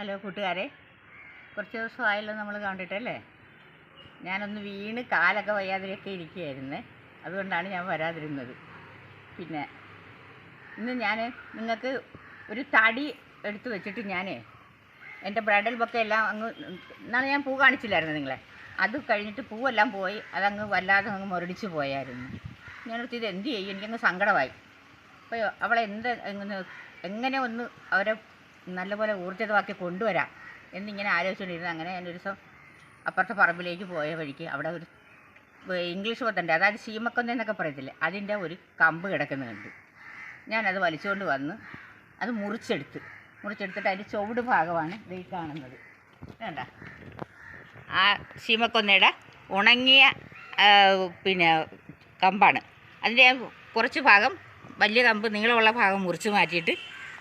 Hello കൂട്ടുകാരെ. കുറച്ച് ദിവസമായല്ലോ നമ്മൾ കണ്ടിട്ടല്ലേ ഞാനൊന്ന് വീണ് കാലൊക്കെ വയ്യാതിരിയൊക്കെ ഇരിക്കുകയായിരുന്നു. അതുകൊണ്ടാണ് ഞാൻ വരാതിരുന്നത്. പിന്നെ ഇന്ന് ഞാൻ നിങ്ങൾക്ക് ഒരു തടി എടുത്ത് വെച്ചിട്ട് ഞാൻ എന്റെ ബ്രൈഡൽ ബൊക്കെ എല്ലാം അങ്ങ് എന്നാണ് ഞാൻ പൂ കാണിച്ചില്ലായിരുന്നു നിങ്ങളെ? അത് കഴിഞ്ഞിട്ട് പൂവെല്ലാം പോയി അതങ്ങ് വല്ലാതെ അങ്ങ് മുരടിച്ച് പോയായിരുന്നു. ഞാനടുത്ത് ഇത് എന്ത് ചെയ്യും? എനിക്കങ്ങ് സങ്കടമായി. അപ്പോൾ അവളെ എന്ത് എങ്ങനെ എങ്ങനെ ഒന്ന് അവരെ നല്ലപോലെ ഊർജിതമാക്കി കൊണ്ടുവരാം എന്നിങ്ങനെ ആലോചിച്ചുകൊണ്ടിരുന്നു. അങ്ങനെ ഞാനൊരു ദിവസം അപ്പുറത്തെ പറമ്പിലേക്ക് പോയ വഴിക്ക് അവിടെ ഒരു ഇംഗ്ലീഷ് പത്തന്റെ അതായത് ശീമക്കൊന്ന എന്നൊക്കെ പറയത്തില്ലേ? അതിന്റെ ഒരു കമ്പ് കിടക്കുന്നുണ്ട് ഞാനത് വലിച്ചുകൊണ്ട് വന്ന് അത് മുറിച്ചെടുത്ത്. മുറിച്ചെടുത്തിട്ട് അതിന്റെ ചുവട് ഭാഗമാണ് ഈ കാണുന്നത്. വേണ്ട ആ ശീമക്കൊന്നയുടെ ഉണങ്ങിയ പിന്നെ കമ്പാണ്. അതിന്റെ കുറച്ച് ഭാഗം വലിയ കമ്പ് നീളമുള്ള ഭാഗം മുറിച്ച് മാറ്റിയിട്ട്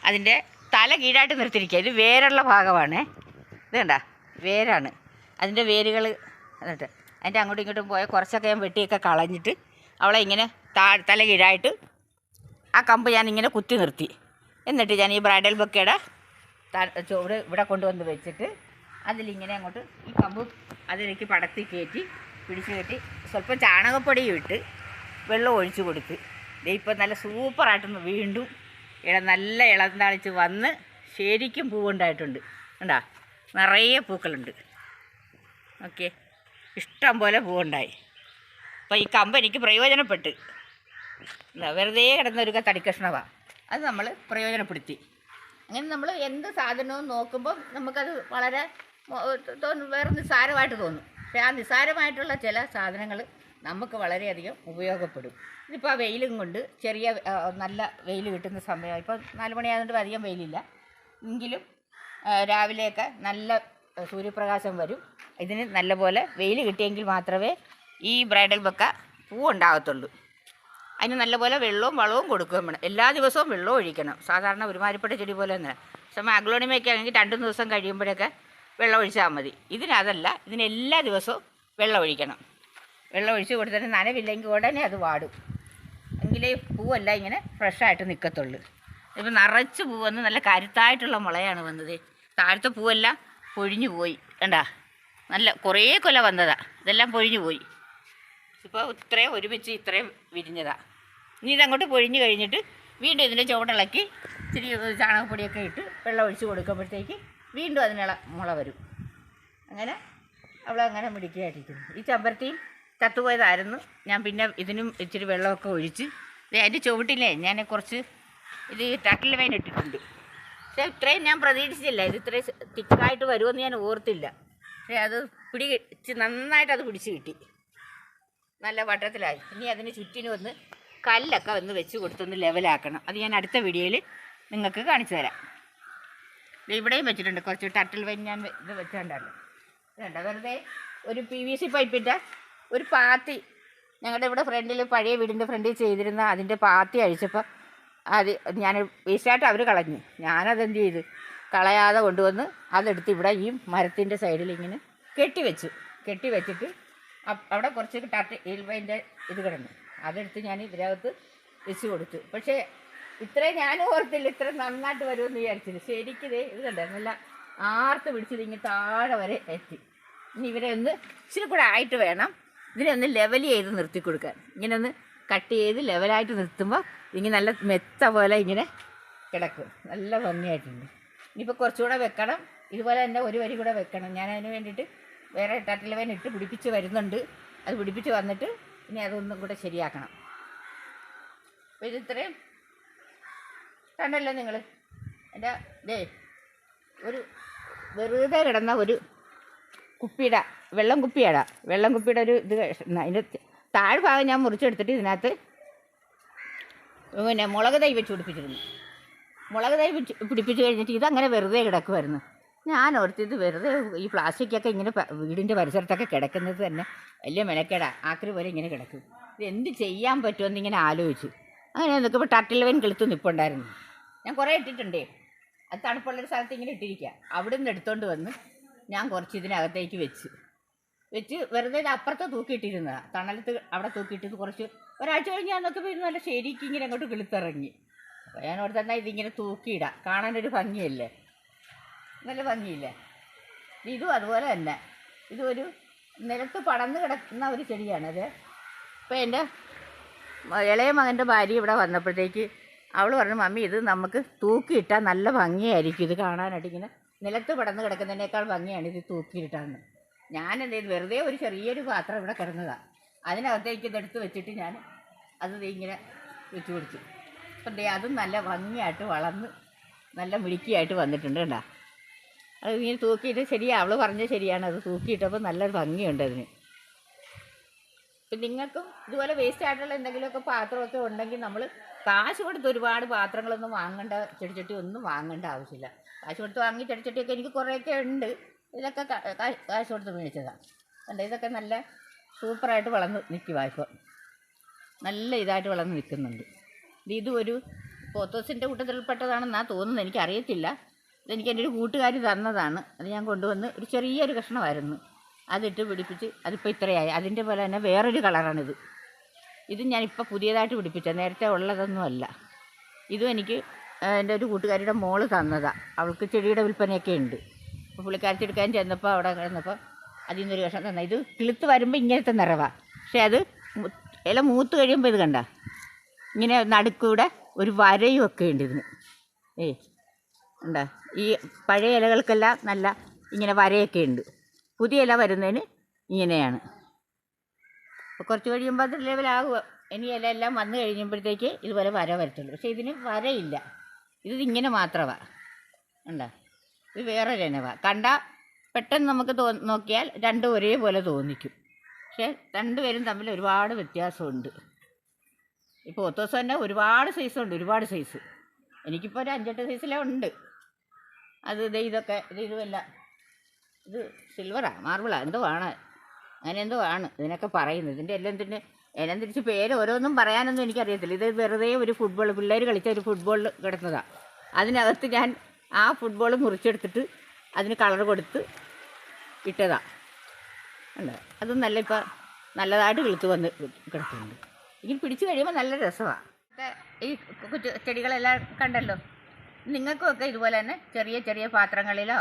അതിന്റെ തല കീഴായിട്ട് നിർത്തിയിരിക്കുക. ഇത് വേരുള്ള ഭാഗമാണ്. ഇത് കണ്ട? വേരാണ്. അതിന്റെ വേരുകൾ എന്നിട്ട് അതിന്റെ അങ്ങോട്ടും ഇങ്ങോട്ടും പോയ കുറച്ചൊക്കെ ഞാൻ വെട്ടിയൊക്കെ കളഞ്ഞിട്ട് അവളെ ഇങ്ങനെ താ തല കീഴായിട്ട് ആ കമ്പ് ഞാൻ ഇങ്ങനെ കുത്തി നിർത്തി. എന്നിട്ട് ഞാൻ ഈ ബ്രൈഡൽ ബൊക്കയുടെ ചുവട് ഇവിടെ കൊണ്ടുവന്ന് വെച്ചിട്ട് അതിലിങ്ങനെ അങ്ങോട്ട് ഈ കമ്പ് അതിലേക്ക് പടത്തി കയറ്റി പിടിച്ച് കയറ്റി സ്വല്പം ചാണകപ്പൊടിയും ഇട്ട് വെള്ളം ഒഴിച്ചു കൊടുത്ത്. ഇപ്പം നല്ല സൂപ്പറായിട്ടൊന്ന് വീണ്ടും ഇള നല്ല ഇളം തളിച്ച് വന്ന് ശരിക്കും പൂവുണ്ടായിട്ടുണ്ട്. കണ്ടാ? നിറയെ പൂക്കളുണ്ട്. ഓക്കെ. ഇഷ്ടം പോലെ പൂവുണ്ടായി. അപ്പോൾ ഈ കമ്പ് എനിക്ക് പ്രയോജനപ്പെട്ട്. എന്താ വെറുതെ കിടന്ന ഒരു തടിക്കഷ്ണമാണ് അത് നമ്മൾ പ്രയോജനപ്പെടുത്തി. അങ്ങനെ നമ്മൾ എന്ത് സാധനവും നോക്കുമ്പോൾ നമുക്കത് വളരെ തോന്നും വേറെ നിസ്സാരമായിട്ട് തോന്നും. പക്ഷേ ആ നിസ്സാരമായിട്ടുള്ള ചില സാധനങ്ങൾ നമുക്ക് വളരെയധികം ഉപയോഗപ്പെടും. ഇതിപ്പോൾ ആ വെയിലും കൊണ്ട് ചെറിയ നല്ല വെയിൽ കിട്ടുന്ന സമയം ഇപ്പോൾ നാല് മണിയായതുകൊണ്ട് അധികം വെയിലില്ല. എങ്കിലും രാവിലെയൊക്കെ നല്ല സൂര്യപ്രകാശം വരും. ഇതിന് നല്ലപോലെ വെയിൽ കിട്ടിയെങ്കിൽ മാത്രമേ ഈ ബ്രൈഡൽ ബക്ക പൂ ഉണ്ടാകത്തുള്ളൂ അതിന് നല്ലപോലെ വെള്ളവും വളവും കൊടുക്കുകയും വേണം. എല്ലാ ദിവസവും വെള്ളവും ഒഴിക്കണം. സാധാരണ ഒരുമാതിരിപ്പെട്ട ചെടി പോലെ തന്നെ സമയം അഗ്ലോണിമയൊക്കെ ആണെങ്കിൽ രണ്ട് ദിവസം കഴിയുമ്പോഴൊക്കെ വെള്ളം ഒഴിച്ചാൽ മതി. ഇതിനതല്ല ഇതിന് എല്ലാ ദിവസവും വെള്ളം ഒഴിക്കണം. വെള്ളം ഒഴിച്ച് കൊടുത്തിട്ട് നനവില്ലെങ്കിൽ ഉടനെ അത് വാടും. എങ്കിലേ പൂവല്ല ഇങ്ങനെ ഫ്രഷായിട്ട് നിൽക്കത്തുള്ളൂ ഇപ്പം നിറച്ച് പൂ വന്ന് നല്ല കരുത്തായിട്ടുള്ള മുളയാണ് വന്നത്. താഴത്തെ പൂവെല്ലാം പൊഴിഞ്ഞു പോയി. കണ്ടാ? നല്ല കുറേ കൊല വന്നതാ. ഇതെല്ലാം പൊഴിഞ്ഞു പോയി. ഇപ്പോൾ ഇത്രയും ഒരുമിച്ച് ഇത്രയും വിരിഞ്ഞതാ. ഇനി ഇതങ്ങോട്ട് പൊഴിഞ്ഞു കഴിഞ്ഞിട്ട് വീണ്ടും ഇതിന്റെ ചുവടിളക്കി ഇച്ചിരി ചാണകപ്പൊടിയൊക്കെ ഇട്ട് വെള്ളം ഒഴിച്ച് കൊടുക്കുമ്പോഴത്തേക്ക് വീണ്ടും അതിനുള്ള മുള വരും. അങ്ങനെ അവളങ്ങനെ മിടിക്കുകയായിട്ടിരിക്കുന്നു ഈ ചമ്പരത്തിയും ചത്തുപോയതായിരുന്നു ഞാൻ പിന്നെ ഇതിനും ഇച്ചിരി വെള്ളമൊക്കെ ഒഴിച്ച് അതിന്റെ ചുവട്ടിലേ ഞാൻ കുറച്ച് ഇത് ടട്ടിൽ വൈൻ ഇട്ടിട്ടുണ്ട്. പക്ഷേ ഇത്രയും ഞാൻ പ്രതീക്ഷിച്ചില്ല. ഇത് ഇത്രയും തിക്കായിട്ട് വരുമെന്ന് ഞാൻ ഓർത്തില്ല. പക്ഷേ അത് പിടി നന്നായിട്ട് അത് പിടിച്ച് കിട്ടി. നല്ല വട്ടത്തിലായി. ഇനി അതിന് ചുറ്റിനും ഒന്ന് കല്ലൊക്കെ ഒന്ന് വെച്ച് കൊടുത്തൊന്ന് ലെവലാക്കണം. അത് ഞാൻ അടുത്ത വീഡിയോയിൽ നിങ്ങൾക്ക് കാണിച്ചു തരാം. ഇവിടെയും വെച്ചിട്ടുണ്ട്. കുറച്ച് ടട്ടിൽ വൈൻ ഞാൻ ഇത് വെച്ചാണ്ടല്ലോ വേണ്ട വെറുതെ ഒരു പി വി സി പൈപ്പിന്റെ ഒരു പാത്തി ഞങ്ങളുടെ ഇവിടെ ഫ്രണ്ടിൽ പഴയ വീടിന്റെ ഫ്രണ്ടിൽ ചെയ്തിരുന്ന അതിന്റെ പാത്തി അഴിച്ചപ്പോൾ അത് ഞാൻ വേസ്റ്റായിട്ട് അവർ കളഞ്ഞു. ഞാനതെന്ത് ചെയ്തു? കളയാതെ കൊണ്ടുവന്ന് അതെടുത്ത് ഇവിടെ ഈ മരത്തിന്റെ സൈഡിൽ ഇങ്ങനെ കെട്ടിവെച്ചു കെട്ടിവെച്ചിട്ട് കെട്ടി വെച്ചിട്ട് അവിടെ കുറച്ച് ടട്ട് ഇൽവൈന്റെ ഇത് കിടന്നു. അതെടുത്ത് ഞാൻ ഇതിനകത്ത് വെച്ച് കൊടുത്തു. പക്ഷേ ഇത്രയും ഞാൻ ഓർത്തില്ല ഇത്ര നന്നായിട്ട് വരുമെന്ന് വിചാരിച്ചില്ല. ശരിക്കും ദേ ഇത് കണ്ടേ? നല്ല ആർത്ത് പിടിച്ചത് ഇങ്ങനെ താഴെ വരെ എത്തി. ഇനി ഇവരെ ഒന്ന് ഇച്ചിരി കൂടെ ആയിട്ട് വേണം. ഇതിനെ ഒന്ന് ലെവൽ ചെയ്ത് നിർത്തി കൊടുക്കാൻ. ഇങ്ങനെ ഒന്ന് കട്ട് ചെയ്ത് ലെവലായിട്ട് നിർത്തുമ്പോൾ ഇങ്ങനെ നല്ല മെത്ത പോലെ ഇങ്ങനെ കിടക്കും. നല്ല ഭംഗിയായിട്ടുണ്ട്. ഇനിയിപ്പോൾ കുറച്ചുകൂടെ വെക്കണം. ഇതുപോലെ തന്നെ ഒരു വരി കൂടെ വെക്കണം. ഞാൻ അതിന് വേണ്ടിയിട്ട് വേറെ ടട്ടിലവൻ ഇട്ട് പിടിപ്പിച്ച് വരുന്നുണ്ട്. അത് പിടിപ്പിച്ച് വന്നിട്ട് ഇനി അതൊന്നും കൂടെ ശരിയാക്കണം. അപ്പോൾ ഇതിത്രയും കണ്ടല്ലോ നിങ്ങൾ. എന്റെ ദേ ഒരു വെറുതെ കിടന്ന ഒരു കുപ്പിയുടെ വെള്ളം കുപ്പിയാടാ. വെള്ളം കുപ്പിയുടെ ഒരു ഇത് അതിന്റെ താഴ്ഭാഗം ഞാൻ മുറിച്ചെടുത്തിട്ട് ഇതിനകത്ത് പിന്നെ മുളക് തൈ വെച്ച് പിടിപ്പിച്ചിരുന്നു. മുളക് തൈ പിടിച്ച് പിടിപ്പിച്ച് കഴിഞ്ഞിട്ട് ഇതങ്ങനെ വെറുതെ കിടക്കുമായിരുന്നു ഞാൻ ഓർത്ത് ഇത് വെറുതെ ഈ പ്ലാസ്റ്റിക്കൊക്കെ ഇങ്ങനെ വീടിന്റെ പരിസരത്തൊക്കെ കിടക്കുന്നത് തന്നെ വലിയ മെനക്കേടാ. ആക്രി പോലെ ഇങ്ങനെ കിടക്കും. ഇത് എന്ത് ചെയ്യാൻ പറ്റുമെന്ന് ഇങ്ങനെ ആലോചിച്ചു. അങ്ങനെ നിൽക്കുമ്പോൾ ടട്ടിലവൻ കിളുത്ത് നിൽപ്പുണ്ടായിരുന്നു ഞാൻ കുറേ ഇട്ടിട്ടുണ്ടേ. അത് തണുപ്പുള്ളൊരു സ്ഥലത്ത് ഇങ്ങനെ ഇട്ടിരിക്കുക അവിടെ നിന്ന് എടുത്തോണ്ട് വന്ന് ഞാൻ കുറച്ച് ഇതിനകത്തേക്ക് വെച്ച്. വെച്ച് വെറുതെ ഇത് അപ്പുറത്ത് തൂക്കിയിട്ടിരുന്നതാണ് തണലത്ത് അവിടെ തൂക്കിയിട്ടത് കുറച്ച് ഒരാഴ്ച കഴിഞ്ഞ് ഞാൻ നോക്കിയപ്പോൾ നല്ല ശരിക്കും ഇങ്ങനെ അങ്ങോട്ട് കിളുത്തിറങ്ങി. അപ്പോൾ ഞാൻ അവിടെ തന്നെ ഇതിങ്ങനെ തൂക്കിയിടാം. കാണാനൊരു ഭംഗിയല്ലേ? നല്ല ഭംഗിയില്ലേ? ഇതും അതുപോലെ തന്നെ. ഇതൊരു നിലത്ത് പടന്ന് കിടക്കുന്ന ഒരു ചെടിയാണത്. അപ്പോൾ എന്റെ ഇളയ മകന്റെ ഭാര്യ ഇവിടെ വന്നപ്പോഴത്തേക്ക് അവൾ പറഞ്ഞു മമ്മി ഇത് നമുക്ക് തൂക്കിയിട്ടാൽ നല്ല ഭംഗിയായിരിക്കും. ഇത് കാണാനായിട്ട് ഇങ്ങനെ നിലത്ത് പടന്ന് കിടക്കുന്നതിനേക്കാൾ ഭംഗിയാണ് ഇത് തൂക്കിയിട്ടാന്ന് ഞാൻ ചെയ്തു വെറുതെ ഒരു ചെറിയൊരു പാത്രം ഇവിടെ കിടന്നതാണ് അതിനകത്തേക്ക് ഇതെടുത്ത് വെച്ചിട്ട് ഞാൻ അത് ഇങ്ങനെ വെച്ച് കൊടുത്തു അപ്പം ദേ അതും നല്ല ഭംഗിയായിട്ട് വളർന്ന് നല്ല മിടുക്കിയായിട്ട് വന്നിട്ടുണ്ട് കേട്ടോ അത് ഇങ്ങനെ തൂക്കിയിട്ട് ശരിയാണ് അവൾ പറഞ്ഞത് ശരിയാണ്. അത് തൂക്കിയിട്ടപ്പോൾ നല്ലൊരു ഭംഗിയുണ്ട് അതിന്. ഇപ്പം നിങ്ങൾക്കും ഇതുപോലെ വേസ്റ്റ് ആയിട്ടുള്ള എന്തെങ്കിലുമൊക്കെ പാത്രമൊക്കെ ഉണ്ടെങ്കിൽ നമ്മൾ കാശ് കൊടുത്ത് ഒരുപാട് പാത്രങ്ങളൊന്നും വാങ്ങേണ്ട ചെടിച്ചട്ടി ഒന്നും വാങ്ങേണ്ട ആവശ്യമില്ല. കാശ് കൊടുത്ത് വാങ്ങി ചെടിച്ചട്ടിയൊക്കെ എനിക്ക് കുറേയൊക്കെ ഉണ്ട്. ഇതൊക്കെ കാശ് കൊടുത്ത് മേടിച്ചതാണ് കണ്ടോ ഇതൊക്കെ നല്ല സൂപ്പറായിട്ട് വളർന്ന് നിൽക്കുക ഇപ്പോൾ നല്ല ഇതായിട്ട് വളർന്ന് നിൽക്കുന്നുണ്ട് ഇതും ഒരു പോത്തോസിന്റെ കൂട്ടത്തിൽപ്പെട്ടതാണെന്നാണ് തോന്നുന്നത്. എനിക്കറിയത്തില്ല. ഇതെനിക്ക് എന്റെ ഒരു കൂട്ടുകാർ തന്നതാണ്. അത് ഞാൻ കൊണ്ടുവന്ന് ഒരു ചെറിയൊരു കഷ്ണമായിരുന്നു. അതിട്ട് പിടിപ്പിച്ച് അതിപ്പോൾ ഇത്രയായി. അതിന്റെ പോലെ തന്നെ വേറൊരു കളറാണിത്. ഇത് ഞാനിപ്പോൾ പുതിയതായിട്ട് പിടിപ്പിച്ച നേരത്തെ ഉള്ളതൊന്നുമല്ല ഇതും എനിക്ക് എന്റെ ഒരു കൂട്ടുകാരിയുടെ മോൾ തന്നതാണ് അവൾക്ക് ചെടിയുടെ വിൽപ്പനയൊക്കെ ഉണ്ട്. അപ്പോൾ പുള്ളിക്കാരത്തി എടുക്കാൻ ചെന്നപ്പോൾ അവിടെ കിടന്നപ്പോൾ അതിൽ നിന്നൊരു കഷ്ണം തന്നെ. ഇത് കിളുത്ത് വരുമ്പോൾ ഇങ്ങനത്തെ നിറവാണ് പക്ഷേ അത് ഇല മൂത്ത് കഴിയുമ്പോൾ ഇത് കണ്ട. ഇങ്ങനെ നടുക്കൂടെ ഒരു വരയും ഒക്കെ ഉണ്ട് ഇതിന്. ഏ ഉണ്ടാ ഈ പഴയ ഇലകൾക്കെല്ലാം നല്ല ഇങ്ങനെ വരയൊക്കെ ഉണ്ട്. പുതിയ ഇല വരുന്നതിന് ഇങ്ങനെയാണ്. അപ്പോൾ കുറച്ച് കഴിയുമ്പോൾ അത് ലെവലാകുക ഇനി ഇല എല്ലാം വന്നു കഴിയുമ്പോഴത്തേക്ക് ഇതുപോലെ വര വരത്തുള്ളൂ. പക്ഷേ ഇതിന് വരയില്ല. ഇത് ഇങ്ങനെ മാത്രമാണ് ഉണ്ടോ ഇത് വേറെ രനവ കണ്ട പെട്ടെന്ന് നമുക്ക് തോ നോക്കിയാൽ രണ്ടും ഒരേപോലെ തോന്നിക്കും. പക്ഷേ രണ്ടുപേരും തമ്മിൽ ഒരുപാട് വ്യത്യാസമുണ്ട്. ഇപ്പോൾ ഒത്തോസം തന്നെ ഒരുപാട് സൈസുണ്ട് ഒരുപാട് സൈസ്. എനിക്കിപ്പോൾ ഒരു അഞ്ചെട്ട് സൈസിലേ ഉണ്ട്. അത് ഇത് ഇതൊക്കെ ഇത് ഇതുമല്ല. ഇത് സിൽവറാ മാർബിളാ എന്തോ ആണ്. അങ്ങനെ എന്തോ ആണ് ഇതിനൊക്കെ പറയുന്നത്. ഇതിന്റെ എല്ലാം ഇതിന്റെ എല്ലാം തിരിച്ച് പേര് ഓരോന്നും പറയാനൊന്നും എനിക്കറിയത്തില്ല. ഇത് വെറുതെ ഒരു ഫുട്ബോൾ പിള്ളേർ കളിച്ച ഒരു ഫുട്ബോൾ കിടന്നതാണ് അതിനകത്ത് ഞാൻ ആ ഫുട്ബോൾ മുറിച്ചെടുത്തിട്ട് അതിന് കളർ കൊടുത്ത് ഇട്ടതാ. ഉണ്ട് അതും നല്ല ഇപ്പം നല്ലതായിട്ട് കിളുത്ത് വന്ന് കിടക്കുന്നുണ്ട് ഇങ്ങനെ പിടിച്ചു കഴിയുമ്പോൾ നല്ല രസമാണ് ഈ കൊച്ചു ചെടികളെല്ലാം കണ്ടല്ലോ? നിങ്ങൾക്കുമൊക്കെ ഇതുപോലെ തന്നെ ചെറിയ ചെറിയ പാത്രങ്ങളിലോ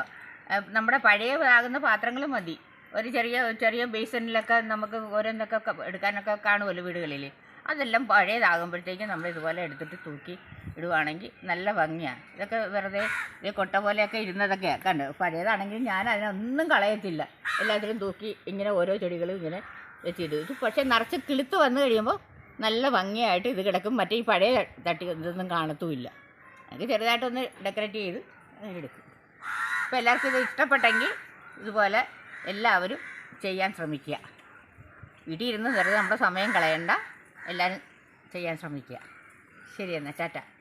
നമ്മുടെ പഴയ പഴയതാകുന്ന പാത്രങ്ങൾ മതി. ഒരു ചെറിയ ചെറിയ ബേസണിലൊക്കെ നമുക്ക് ഓരോന്നൊക്കെ എടുക്കാനൊക്കെ കാണുമല്ലോ വീടുകളിൽ അതെല്ലാം പഴയതാകുമ്പോഴത്തേക്കും നമ്മൾ ഇതുപോലെ എടുത്തിട്ട് തൂക്കി ഇടുവാണെങ്കിൽ നല്ല ഭംഗിയാണ്. ഇതൊക്കെ വെറുതെ ഇത് കൊട്ട പോലെയൊക്കെ ഇരുന്നതൊക്കെ കണ്ട്? പഴയതാണെങ്കിൽ ഞാൻ അതിനൊന്നും കളയത്തില്ല. എല്ലാത്തിലും തൂക്കി ഇങ്ങനെ ഓരോ ചെടികളും ഇങ്ങനെ വെച്ചിടും. ഇത് പക്ഷേ നിറച്ച് കിളുത്ത് വന്നു കഴിയുമ്പോൾ നല്ല ഭംഗിയായിട്ട് ഇത് കിടക്കും. മറ്റേ ഈ പഴയ തട്ടി ഇതൊന്നും കാണത്തുമില്ല. എനിക്ക് ചെറുതായിട്ടൊന്ന് ഡെക്കറേറ്റ് ചെയ്ത് എടുക്കും. അപ്പോൾ എല്ലാവർക്കും ഇത് ഇഷ്ടപ്പെട്ടെങ്കിൽ ഇതുപോലെ എല്ലാവരും ചെയ്യാൻ ശ്രമിക്കുക. വീട്ടിൽ ഇരുന്ന് വെറുതെ നമ്മുടെ സമയം കളയണ്ട. എല്ലാവരും ചെയ്യാൻ ശ്രമിക്കുക. ശരി എന്നാൽ ടാറ്റ.